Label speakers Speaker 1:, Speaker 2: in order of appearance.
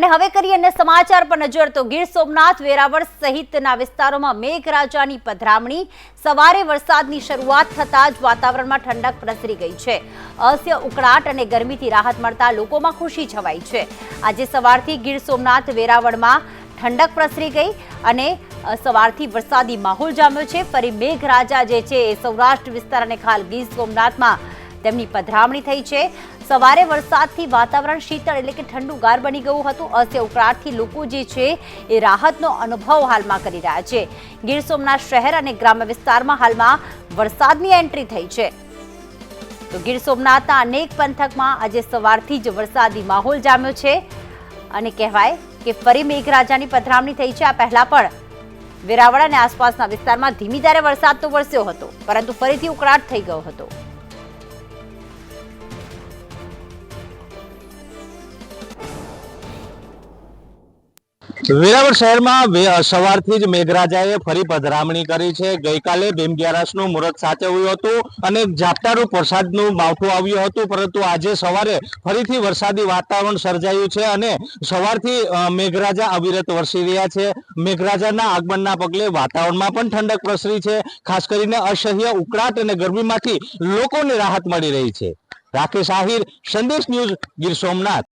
Speaker 1: અને હવે કરીએ અન્ય સમાચાર પર નજર. તો ગીર સોમનાથ, વેરાવળ સહિતના વિસ્તારોમાં મેઘરાજાની પધરામણી. સવારે વરસાદની શરૂઆત થતાં જ વાતાવરણમાં ઠંડક પ્રસરી ગઈ છે. અસ્ય ઉકળાટ અને ગરમીથી રાહત મળતા લોકોમાં ખુશી છવાઈ છે. આજે સવારથી ગીર સોમનાથ, વેરાવળમાં ઠંડક પ્રસરી ગઈ અને સવારથી વરસાદી માહોલ જામ્યો છે. ફરી મેઘરાજા જે છે એ સૌરાષ્ટ્ર વિસ્તાર અને ખાલ ગીર સોમનાથમાં તેમની પધરામણી થઈ છે. સવારે વરસાદથી વાતાવરણ શીતળ એટલે કે ઠંડુગાર બની ગયું હતું. અસ્ય ઉકળાટથી લોકો જે છે એ રાહતનો અનુભવ હાલમાં કરી રહ્યા છે. ગીર સોમનાથ શહેર અને ગ્રામ્ય વિસ્તારમાં હાલમાં વરસાદની એન્ટ્રી થઈ છે. તો ગીર સોમનાથના અનેક પંથકમાં આજે સવારથી જ વરસાદી માહોલ જામ્યો છે અને કહેવાય કે ફરી મેઘરાજાની પધરામણી થઈ છે. આ પહેલા પણ વેરાવળ અને આસપાસના વિસ્તારમાં ધીમી ધારે વરસાદ તો વરસ્યો હતો, પરંતુ ફરીથી ઉકળાટ થઈ ગયો હતો.
Speaker 2: વેરાવળ શહેરમાં સવારથી જ મેઘરાજાએ ફરી પધરામણી કરી છે. ગઈકાલે ભીમગ્યારસનું મુહૂર્ત સાચવ્યું હતું અને ઝાપટારૂપ વરસાદનું માવઠું આવ્યું હતું. પરંતુ આજે સવારે ફરીથી વરસાદી વાતાવરણ સર્જાયું છે અને સવારથી મેઘરાજા અવિરત વરસી રહ્યા છે. મેઘરાજાના આગમનના પગલે વાતાવરણમાં પણ ઠંડક પ્રસરી છે. ખાસ કરીને અસહ્ય ઉકળાટ અને ગરમીમાંથી લોકોને રાહત મળી રહી છે. રાકેશ આહિર, સંદેશ ન્યૂઝ ગીર સોમનાથ.